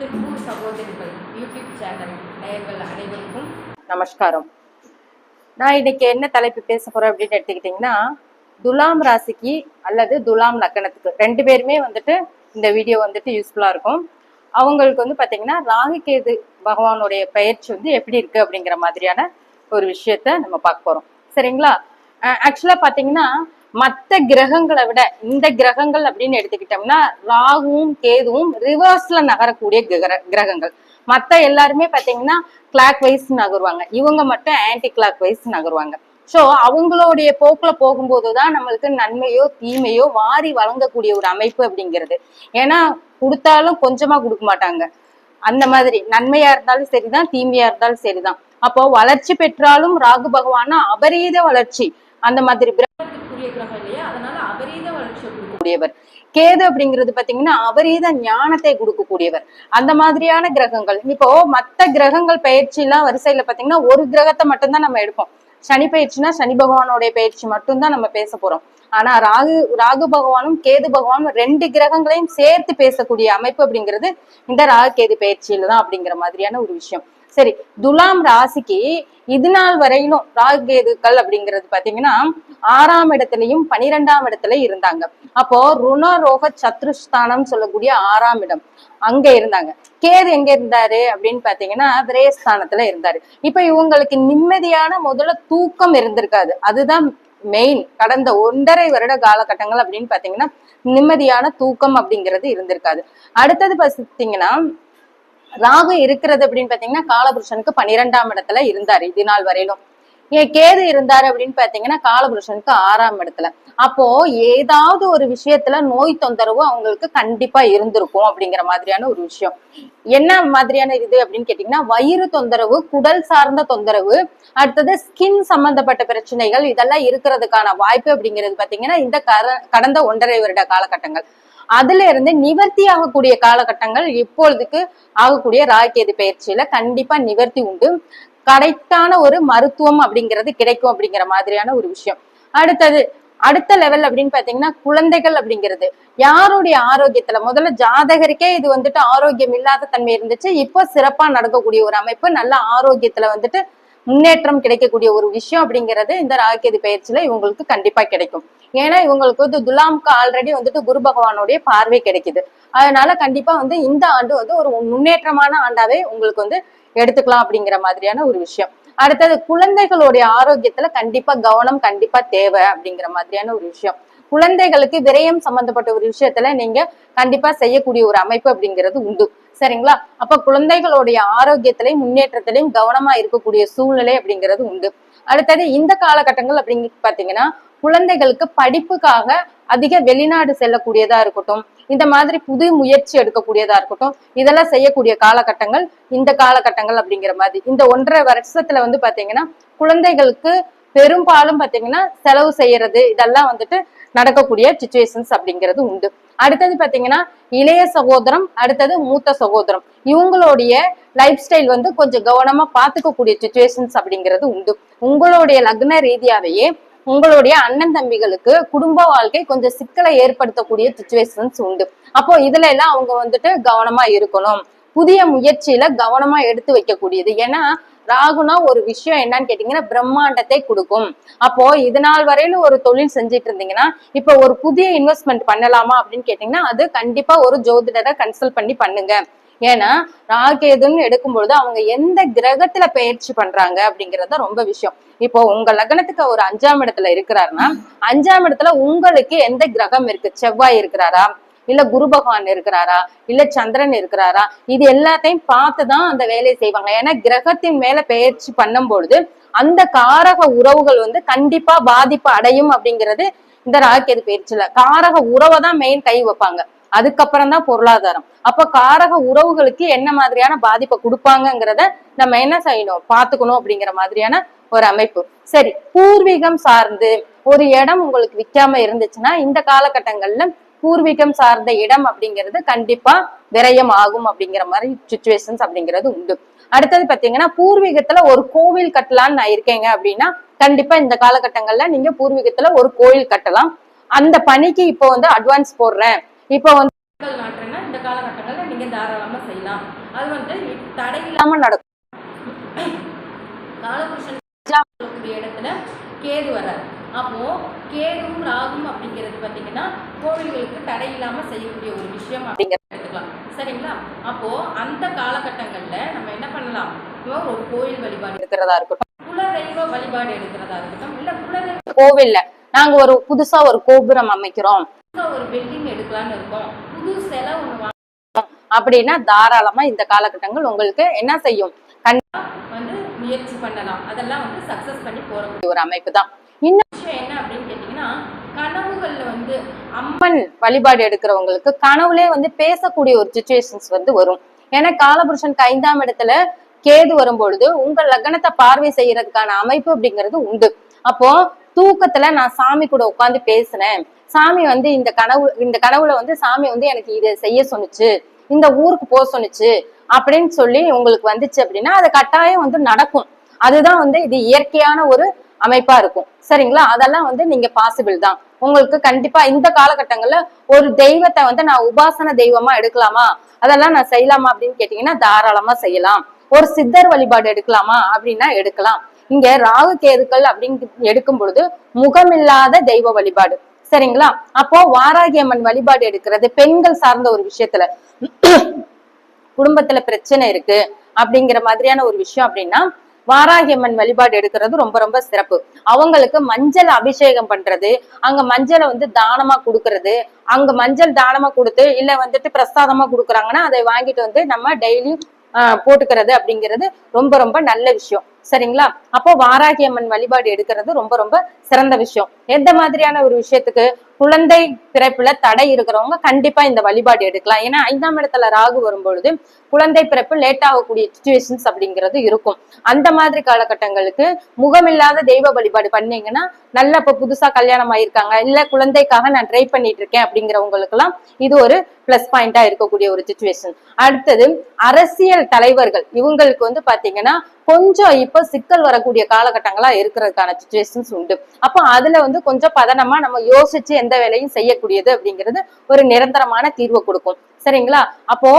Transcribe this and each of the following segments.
திருப்பூர் சகோதரிகள் YouTube channel நேயர்கள் அனைவருக்கும் நமஸ்காரம். நான் இன்னைக்கு என்ன தலைப்பு பேச போறேன் அப்படின்னு எடுத்துக்கிட்டிங்கன்னா துலாம் ராசிக்கு அல்லது துலாம் லக்கணத்துக்கு. ரெண்டு பேருமே வந்துட்டு இந்த வீடியோ வந்துட்டு யூஸ்ஃபுல்லாக இருக்கும். அவங்களுக்கு வந்து பார்த்தீங்கன்னா ராகுகேது பகவானுடைய பயிற்சி வந்து எப்படி இருக்கு அப்படிங்கிற மாதிரியான ஒரு விஷயத்த நம்ம பார்க்க போறோம். சரிங்களா? ஆக்சுவலாக பார்த்தீங்கன்னா மற்ற கிரகங்களை விட இந்த கிரகங்கள் அப்படின்னு எடுத்துக்கிட்டோம்னா ராகுவும் கேதுவும் ரிவர்ஸ்ல நகரக்கூடிய கிரகங்கள். மற்ற எல்லாருமே பார்த்தீங்கன்னா கிளாக் வைஸ் நகருவாங்க. இவங்க மட்டும் ஆன்டி கிளாக் வைஸ் நகருவாங்க. ஸோ அவங்களுடைய போக்குல போகும்போது தான் நம்மளுக்கு நன்மையோ தீமையோ வாரி வழங்கக்கூடிய ஒரு அமைப்பு அப்படிங்கிறது. ஏன்னா கொடுத்தாலும் கொஞ்சமா கொடுக்க மாட்டாங்க. அந்த மாதிரி. நன்மையா இருந்தாலும் சரிதான் தீமையா இருந்தாலும் சரிதான். அப்போ வளர்ச்சி பெற்றாலும் ராகு பகவானா அபரீத வளர்ச்சி. அந்த மாதிரி சூரிய கிரகம் இல்லையா? அதனால அபரீத வளர்ச்சியை கொடுக்கக்கூடியவர் கேது அப்படிங்கிறது பாத்தீங்கன்னா அபரீத ஞானத்தை கொடுக்கக்கூடியவர். அந்த மாதிரியான கிரகங்கள். இப்போ மத்த கிரகங்கள் பயிற்சி எல்லாம் வரிசையில பாத்தீங்கன்னா ஒரு கிரகத்தை மட்டும்தான் நம்ம எடுப்போம். சனி பயிற்சினா சனி பகவானுடைய பயிற்சி மட்டும்தான் நம்ம பேச போறோம். ஆனா ராகு ராகு பகவானும் கேது பகவானும் ரெண்டு கிரகங்களையும் சேர்த்து பேசக்கூடிய அமைப்பு அப்படிங்கிறது இந்த ராகு கேது பயிற்சியில தான் அப்படிங்கிற மாதிரியான ஒரு விஷயம். சரி துலாம் ராசிக்கு இது நாள் வரையிலும் ராகேதுக்கள் அப்படிங்கிறது பாத்தீங்கன்னா ஆறாம் இடத்துலயும் பனிரெண்டாம் இடத்துல இருந்தாங்க. அப்போ ருணரோக சத்ருஸ்தானம் சொல்லக்கூடிய ஆறாம் இடம் அங்க இருந்தாங்க. கேது எங்க இருந்தாரு அப்படின்னு பாத்தீங்கன்னா விரயஸ்தானத்துல இருந்தாரு. இப்ப இவங்களுக்கு நிம்மதியான முதல்ல தூக்கம் இருந்திருக்காது. அதுதான் மெயின் கடந்த ஒன்றரை வருட காலகட்டங்கள் அப்படின்னு பாத்தீங்கன்னா நிம்மதியான தூக்கம் அப்படிங்கிறது இருந்திருக்காது. அடுத்தது பாத்தீங்கன்னா ராகு இருக்கிறது அப்படின்னு பாத்தீங்கன்னா காலபுருஷனுக்கு பன்னிரெண்டாம் இடத்துல இருந்தாரு இது நாள் வரையிலும். ஏன் கேது இருந்தாரு அப்படின்னு பாத்தீங்கன்னா காலபுருஷனுக்கு ஆறாம் இடத்துல. அப்போ ஏதாவது ஒரு விஷயத்துல நோய் தொந்தரவு அவங்களுக்கு கண்டிப்பா இருந்திருக்கும் அப்படிங்கிற மாதிரியான ஒரு விஷயம். என்ன மாதிரியான இது அப்படின்னு கேட்டீங்கன்னா வயிறு தொந்தரவு குடல் சார்ந்த தொந்தரவு அடுத்தது ஸ்கின் சம்பந்தப்பட்ட பிரச்சனைகள் இதெல்லாம் இருக்கிறதுக்கான வாய்ப்பு அப்படிங்கிறது பாத்தீங்கன்னா இந்த கடந்த ஒன்றரை வருட காலகட்டங்கள். அதுல இருந்து நிவர்த்தி ஆகக்கூடிய காலகட்டங்கள் இப்பொழுதுக்கு ஆகக்கூடிய ராகேது பயிற்சியில கண்டிப்பா நிவர்த்தி உண்டு. கரெக்டான ஒரு மருத்துவம் அப்படிங்கிறது கிடைக்கும் அப்படிங்கிற மாதிரியான ஒரு விஷயம். அடுத்தது அடுத்த லெவல் அப்படின்னு பாத்தீங்கன்னா குழந்தைகள் அப்படிங்கிறது. யாருடைய ஆரோக்கியத்துல? முதல்ல ஜாதகருக்கே இது வந்துட்டு ஆரோக்கியம் இல்லாத தன்மை இருந்துச்சு. இப்போ சிறப்பா நடக்கக்கூடிய ஒரு அமைப்பு நல்ல ஆரோக்கியத்துல வந்துட்டு முன்னேற்றம் கிடைக்கக்கூடிய ஒரு விஷயம் அப்படிங்கிறது இந்த ராகேது பயிற்சியில இவங்களுக்கு கண்டிப்பா கிடைக்கும். ஏன்னா இவங்களுக்கு வந்து துலாம்க்கு ஆல்ரெடி வந்துட்டு குரு பகவானுடைய பார்வை கிடைக்குது. அதனால கண்டிப்பா வந்து இந்த ஆண்டு வந்து ஒரு முன்னேற்றமான ஆண்டாவே உங்களுக்கு வந்து எடுத்துக்கலாம் அப்படிங்கிற மாதிரியான ஒரு விஷயம். அடுத்தது குழந்தைகளுடைய ஆரோக்கியத்துல கண்டிப்பா கவனம் கண்டிப்பா தேவை அப்படிங்கிற மாதிரியான ஒரு விஷயம். குழந்தைகளுக்கு விரயம் சம்பந்தப்பட்ட ஒரு விஷயத்துல நீங்க கண்டிப்பா செய்யக்கூடிய ஒரு அமைப்பு அப்படிங்கிறது உண்டு. சரிங்களா? அப்ப குழந்தைகளுடைய ஆரோக்கியத்திலையும் முன்னேற்றத்திலையும் கவனமா இருக்கக்கூடிய சூழ்நிலை அப்படிங்கிறது உண்டு. அடுத்தது இந்த காலகட்டங்கள் அப்படிங்க பாத்தீங்கன்னா குழந்தைகளுக்கு படிப்புக்காக அதிக வெளிநாடு செல்லக்கூடியதா இருக்கட்டும் இந்த மாதிரி புது முயற்சி எடுக்கக்கூடியதா இருக்கட்டும் இதெல்லாம் செய்யக்கூடிய காலகட்டங்கள் இந்த காலகட்டங்கள் அப்படிங்கிற மாதிரி. இந்த ஒன்றரை வருஷத்துல வந்து பாத்தீங்கன்னா குழந்தைகளுக்கு பெரும்பாலும் பாத்தீங்கன்னா செலவு செய்யறது இதெல்லாம் வந்துட்டு நடக்கக்கூடிய சுச்சுவேஷன்ஸ் அப்படிங்கிறது உண்டு. அடுத்தது பாத்தீங்கன்னா இளைய சகோதரம் அடுத்தது மூத்த சகோதரம். இவங்களுடைய லைஃப் ஸ்டைல் வந்து கொஞ்சம் கவனமா பாத்துக்கக்கூடிய சுச்சுவேஷன்ஸ் அப்படிங்கிறது உண்டு. உங்களுடைய லக்ன ரீதியாவேயே உங்களுடைய அண்ணன் தம்பிகளுக்கு குடும்ப வாழ்க்கை கொஞ்சம் சிக்கலை ஏற்படுத்தக்கூடிய சுச்சுவேஷன்ஸ் உண்டு. அப்போ இதுல எல்லாம் அவங்க வந்துட்டு கவனமா இருக்கணும். புதிய முயற்சியில கவனமா எடுத்து வைக்கக்கூடியது. ஏன்னா ராகுனா ஒரு விஷயம் என்னன்னு கேட்டீங்கன்னா பிரம்மாண்டத்தை கொடுக்கும். அப்போ இது நாள் வரையில ஒரு தொழில் செஞ்சுட்டு இருந்தீங்கன்னா இப்ப ஒரு புதிய இன்வெஸ்ட்மெண்ட் பண்ணலாமா அப்படின்னு கேட்டீங்கன்னா அது கண்டிப்பா ஒரு ஜோதிடரை கன்சல்ட் பண்ணி பண்ணுங்க. ஏன்னா ராகேதுன்னு எடுக்கும் பொழுது அவங்க எந்த கிரகத்துல பயிற்சி பண்றாங்க அப்படிங்கறது தான் ரொம்ப விஷயம். இப்போ உங்க லக்னத்துக்கு ஒரு அஞ்சாம் இடத்துல இருக்கிறாருன்னா அஞ்சாம் இடத்துல உங்களுக்கு எந்த கிரகம் இருக்கு? செவ்வாய் இருக்கிறாரா? இல்ல குரு பகவான் இருக்கிறாரா? இல்ல சந்திரன் இருக்கிறாரா? இது எல்லாத்தையும் பார்த்துதான் அந்த வேலையை செய்வாங்க. ஏன்னா கிரகத்தின் மேல பயிற்சி பண்ணும் பொழுது அந்த காரக உறவுகள் வந்து கண்டிப்பா பாதிப்பு அடையும் அப்படிங்கிறது இந்த ராகேது பயிற்சியில. காரக உறவை தான் மெயின் கை வைப்பாங்க. அதுக்கப்புறம் தான் பொருளாதாரம். அப்ப காரக உறவுகளுக்கு என்ன மாதிரியான பாதிப்பை கொடுப்பாங்கங்கிறத நம்ம என்ன செய்யணும்? பாத்துக்கணும் அப்படிங்கிற மாதிரியான ஒரு அமைப்பு. சரி பூர்வீகம் சார்ந்து ஒரு இடம் உங்களுக்கு விற்காம இருந்துச்சுன்னா இந்த காலகட்டங்கள்ல பூர்வீகம் சார்ந்த இடம் அப்படிங்கிறது கண்டிப்பா விரயம் ஆகும் அப்படிங்கிற மாதிரி சுச்சுவேஷன்ஸ் அப்படிங்கிறது உண்டு. அடுத்தது பாத்தீங்கன்னா பூர்வீகத்துல ஒரு கோவில் கட்டலாம்னு நான் இருக்கேங்க அப்படின்னா கண்டிப்பா இந்த காலகட்டங்கள்ல நீங்க பூர்வீகத்துல ஒரு கோயில் கட்டலாம். அந்த பணிக்கு இப்போ வந்து அட்வான்ஸ் போடுறேன். இப்போ வந்து நாட்டுறேன்னா இந்த காலகட்டங்கள்ல நீங்க தாராளமா செய்யலாம். அது வந்து தடையில்லாம இல்லாம நடக்கும். காலபுருஷன் இடத்துல கேது வர்றார். அப்போ கேதும் ராகும் அப்படிங்கிறது பார்த்தீங்கன்னா கோவில்களுக்கு தடை இல்லாம செய்யக்கூடிய ஒரு விஷயம் அப்படிங்கிறத எடுத்துக்கலாம். சரிங்களா? அப்போ அந்த காலகட்டங்கள்ல நம்ம என்ன பண்ணலாம்? ஒரு கோயில் வழிபாடு இருக்கிறதா இருக்கட்டும். குலதெய்வ வழிபாடு எடுக்கிறதா இருக்கட்டும். இல்ல குலதெய்வ கோவில்ல நாங்க ஒரு புதுசா ஒரு கோபுரம் அமைக்கிறோம். ஒரு பில்டிங் எடுக்கலாம்னு இருக்கோம். புது சிலை ஒன்று அப்படின்னா தாராளமா இந்த காலகட்டங்கள் உங்களுக்கு என்ன செய்யும்? வந்து முயற்சி பண்ணலாம். அதெல்லாம் வந்து சக்சஸ் பண்ணி போற ஒரு அமைப்பு தான். இன்னும் விஷயம் என்ன அப்படின்னு கேட்டிங்கன்னா கனவுகள்ல வந்து அம்மா அம்மன் வழிபாடு எடுக்கிறவங்களுக்கு கனவுலே வந்து பேசக்கூடிய ஒரு சுச்சுவேஷன்ஸ் வந்து வரும். ஏன்னா காலபுருஷனுக்கு ஐந்தாம் இடத்துல கேது வரும்பொழுது உங்க லக்னத்தை பார்வை செய்யறதுக்கான அமைப்பு அப்படிங்கிறது உண்டு. அப்போ தூக்கத்துல நான் சாமி கூட உட்காந்து பேசினேன். சாமி வந்து இந்த கனவு இந்த கனவுல வந்து சாமி வந்து எனக்கு இதை செய்ய சொன்னுச்சு. இந்த ஊருக்கு போக சொன்னுச்சு அப்படின்னு சொல்லி உங்களுக்கு வந்துச்சு அப்படின்னா அது கட்டாயம் வந்து நடக்கும். அதுதான் வந்து இது இயற்கையான ஒரு அமைப்பா இருக்கும். சரிங்களா? அதெல்லாம் வந்து நீங்க பாசிபிள் தான். உங்களுக்கு கண்டிப்பா இந்த காலகட்டங்கள்ல ஒரு தெய்வத்தை வந்து நான் உபாசன தெய்வமா எடுக்கலாமா? அதெல்லாம் நான் செய்யலாமா அப்படின்னு கேட்டீங்கன்னா தாராளமா செய்யலாம். ஒரு சித்தர் வழிபாடு எடுக்கலாமா அப்படின்னா எடுக்கலாம். இங்க ராகு கேதுக்கள் அப்படின்னு எடுக்கும் பொழுது முகமில்லாத தெய்வ வழிபாடு. சரிங்களா? அப்போ வாராகி அம்மன் வழிபாடு எடுக்கிறது பெண்கள் சார்ந்த ஒரு விஷயத்துல. குடும்பத்துல பிரச்சனை இருக்கு அப்படிங்கிற மாதிரியான ஒரு விஷயம் அப்படின்னா வாராகியம்மன் வழிபாடு எடுக்கிறது ரொம்ப ரொம்ப சிறப்பு. அவங்களுக்கு மஞ்சள் அபிஷேகம் பண்றது அங்க மஞ்சளை வந்து தானமா கொடுக்கறது அங்க மஞ்சள் தானமா கொடுத்து இல்ல வந்துட்டு பிரசாதமா கொடுக்குறாங்கன்னா அதை வாங்கிட்டு வந்து நம்ம டெய்லி போட்டுக்கிறது அப்படிங்கிறது ரொம்ப ரொம்ப நல்ல விஷயம். சரிங்களா? அப்போ வாராகி அம்மன் வழிபாடு எடுக்கிறது ரொம்ப ரொம்ப சிறந்த விஷயம். எந்த மாதிரியான ஒரு விஷயத்துக்கு குழந்தை பிறப்புல தடை இருக்கிறவங்க கண்டிப்பா இந்த வழிபாடு எடுக்கலாம். ஏன்னா ஐந்தாம் இடத்துல ராகு வரும்பொழுது குழந்தை பிறப்பு லேட் ஆகக்கூடிய சுச்சுவேஷன்ஸ் அப்படிங்கிறது இருக்கும். அந்த மாதிரி காலகட்டங்களுக்கு முகமில்லாத தெய்வ வழிபாடு பண்ணீங்கன்னா நல்ல இப்ப புதுசா கல்யாணம் ஆயிருக்காங்க இல்ல குழந்தைக்காக நான் ட்ரை பண்ணிட்டு இருக்கேன் அப்படிங்கிறவங்களுக்கு எல்லாம் இது ஒரு பிளஸ் பாயிண்டா இருக்கக்கூடிய ஒரு சுச்சுவேஷன் அடுத்தது அரசியல் தலைவர்கள். இவங்களுக்கு வந்து பாத்தீங்கன்னா கொஞ்சம் இப்போ சிக்கல் வரக்கூடிய காலகட்டங்களா இருக்கிறதுக்கான சுச்சுவேஷன்ஸ் உண்டு. அப்போ அதுல வந்து கொஞ்சம் பதனமா நம்ம யோசிச்சு எந்த வேலையும் செய்யக்கூடியது அப்படிங்கிறது ஒரு நிரந்தரமான தீர்வை கொடுக்கும். சரிங்களா? அப்போ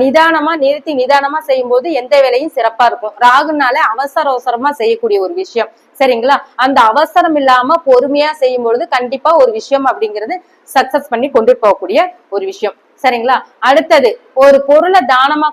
நிதானமா நிறுத்தி நிதானமா செய்யும்போது எந்த வேலையும் சிறப்பா இருக்கும். ராகுனால அவசர அவசரமா செய்யக்கூடிய ஒரு விஷயம். சரிங்களா? அந்த அவசரம் இல்லாம பொறுமையா செய்யும் பொழுது கண்டிப்பா ஒரு விஷயம் அப்படிங்கிறது சக்சஸ் பண்ணி கொண்டு போகக்கூடிய ஒரு விஷயம். சரிங்களா? அடுத்தது ஒரு பொருளை தானமா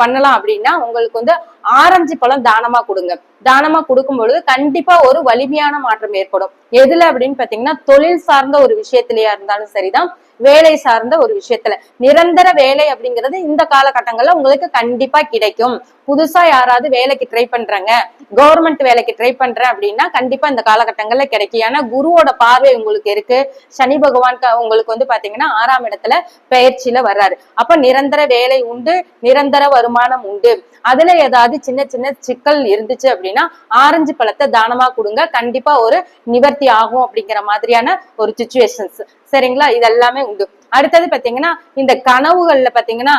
பண்ணலாம் அப்படின்னா உங்களுக்கு வந்து ஆரஞ்சு பழம் தானமா கொடுங்க. தானமா கொடுக்கும் பொழுது கண்டிப்பா ஒரு வலிமையான மாற்றம் ஏற்படும். எதுல அப்படின்னு பாத்தீங்கன்னா தொழில் சார்ந்த ஒரு விஷயத்திலயா இருந்தாலும் சரிதான் வேலை சார்ந்த ஒரு விஷயத்துல. நிரந்தர வேலை அப்படிங்கிறது இந்த காலகட்டங்கள்ல உங்களுக்கு கண்டிப்பா கிடைக்கும். புதுசா யாராவது வேலைக்கு ட்ரை பண்றாங்க கவர்மெண்ட் வேலைக்கு ட்ரை பண்றேன் அப்படின்னா கண்டிப்பா இந்த காலகட்டங்கள்ல கிடைக்கும். ஏன்னா குருவோட பார்வை உங்களுக்கு இருக்கு. சனி பகவான் உங்களுக்கு வந்து பாத்தீங்கன்னா ஆறாம் இடத்துல பயிற்சியில வர்றாரு. அப்ப நிரந்தர வேலை உண்டு நிரந்தர வருமானம் உண்டு. அதுல ஏதாவது சின்ன சின்ன சிக்கல் இருந்துச்சு அப்படின்னா ஆரஞ்சு பழத்தை தானமா கொடுங்க. கண்டிப்பா ஒரு நிவர்த்தி ஆகும் அப்படிங்கிற மாதிரியான ஒரு சுச்சுவேஷன்ஸ் சரிங்களா? இது எல்லாமே உண்டு. அடுத்தது பாத்தீங்கன்னா இந்த கனவுகள்ல பாத்தீங்கன்னா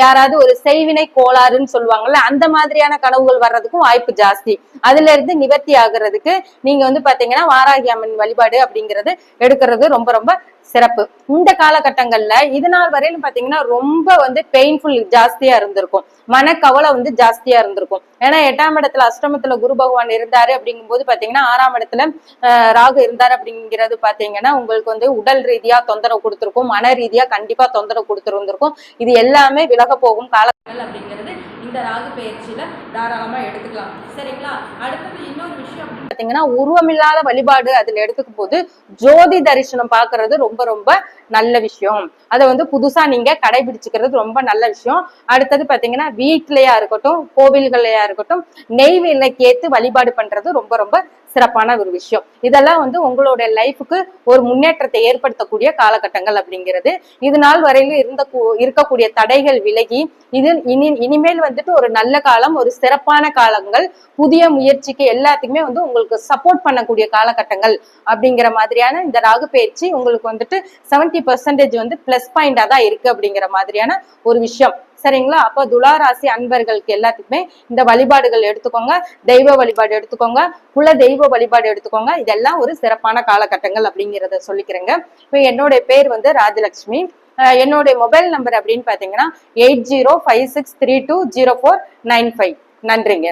யாராவது ஒரு செய்வினை கோளாறுன்னு சொல்லுவாங்கல்ல அந்த மாதிரியான கனவுகள் வர்றதுக்கும் வாய்ப்பு ஜாஸ்தி. அதுல இருந்து நிவர்த்தி ஆகுறதுக்கு நீங்க வந்து பாத்தீங்கன்னா வாராகி அம்மன் வழிபாடு அப்படிங்கிறது எடுக்கிறது ரொம்ப ரொம்ப சிறப்பு. இந்த காலகட்டங்கள்ல இது நாள் வரையிலும் பாத்தீங்கன்னா ரொம்ப வந்து பெயின்ஃபுல் ஜாஸ்தியா இருந்திருக்கும். மனக்கவலை வந்து ஜாஸ்தியா இருந்திருக்கும். ஏன்னா எட்டாம் இடத்துல அஷ்டமத்துல குரு பகவான் இருந்தாரு அப்படிங்கும்போது பாத்தீங்கன்னா ஆறாம் இடத்துல ஆஹ், ராகு இருந்தாரு அப்படிங்கிறது பாத்தீங்கன்னா உங்களுக்கு வந்து உடல் ரீதியா தொந்தரவு கொடுத்துருக்கும் மன ரீதியா கண்டிப்பா தொந்தரவு கொடுத்துருந்திருக்கும் இது எல்லாமே விலக போகும் கால அப்படிங்கிறது இந்த ராகு பயிற்சியில தாராளமா எடுத்துக்கலாம். சரிங்களா? அடுத்தது இன்னொரு விஷயம் அப்படின்னு பாத்தீங்கன்னா உருவமில்லாத வழிபாடு அதுல எடுத்துக்கும் போது ஜோதி தரிசனம் பாக்குறது ரொம்ப ரொம்ப நல்ல விஷயம். அதை வந்து புதுசா நீங்க கடைபிடிச்சுக்கிறது ரொம்ப நல்ல விஷயம். அடுத்தது பாத்தீங்கன்னா வீட்லயா இருக்கட்டும் கோவில்களையா இருக்கட்டும் நெய் ஏத்து வழிபாடு பண்றது ரொம்ப ரொம்ப சிறப்பான ஒரு விஷயம். இதெல்லாம் வந்து உங்களுடைய லைஃபுக்கு ஒரு முன்னேற்றத்தை ஏற்படுத்தக்கூடிய காலகட்டங்கள் அப்படிங்கிறது. இது நாள் வரையிலும் இருந்த கூ- இருக்கக்கூடிய தடைகள் விலகி இது இனி இனிமேல் வந்துட்டு ஒரு நல்ல காலம் ஒரு சிறப்பான காலங்கள் புதிய முயற்சிக்கு எல்லாத்துக்குமே வந்து உங்களுக்கு சப்போர்ட் பண்ணக்கூடிய காலகட்டங்கள் அப்படிங்கிற மாதிரியான இந்த ராகு பயிற்சி உங்களுக்கு வந்துட்டு செவன்டி பர்சன்டேஜ் வந்து பிளஸ் பாயிண்டா தான் இருக்கு அப்படிங்கிற மாதிரியான ஒரு விஷயம். சரிங்களா? அப்போ துளாராசி அன்பர்களுக்கு எல்லாத்துக்குமே இந்த வழிபாடுகள் எடுத்துக்கோங்க. தெய்வ வழிபாடு எடுத்துக்கோங்க. குல தெய்வ வழிபாடு எடுத்துக்கோங்க. இதெல்லாம் ஒரு சிறப்பான காலகட்டங்கள் அப்படிங்கிறத சொல்லிக்கிறேங்க. இப்போ என்னுடைய பேர் வந்து ராஜலட்சுமி. என்னுடைய மொபைல் நம்பர் அப்படின்னு பாத்தீங்கன்னா eight zero five six three two zero four nine five. நன்றிங்க.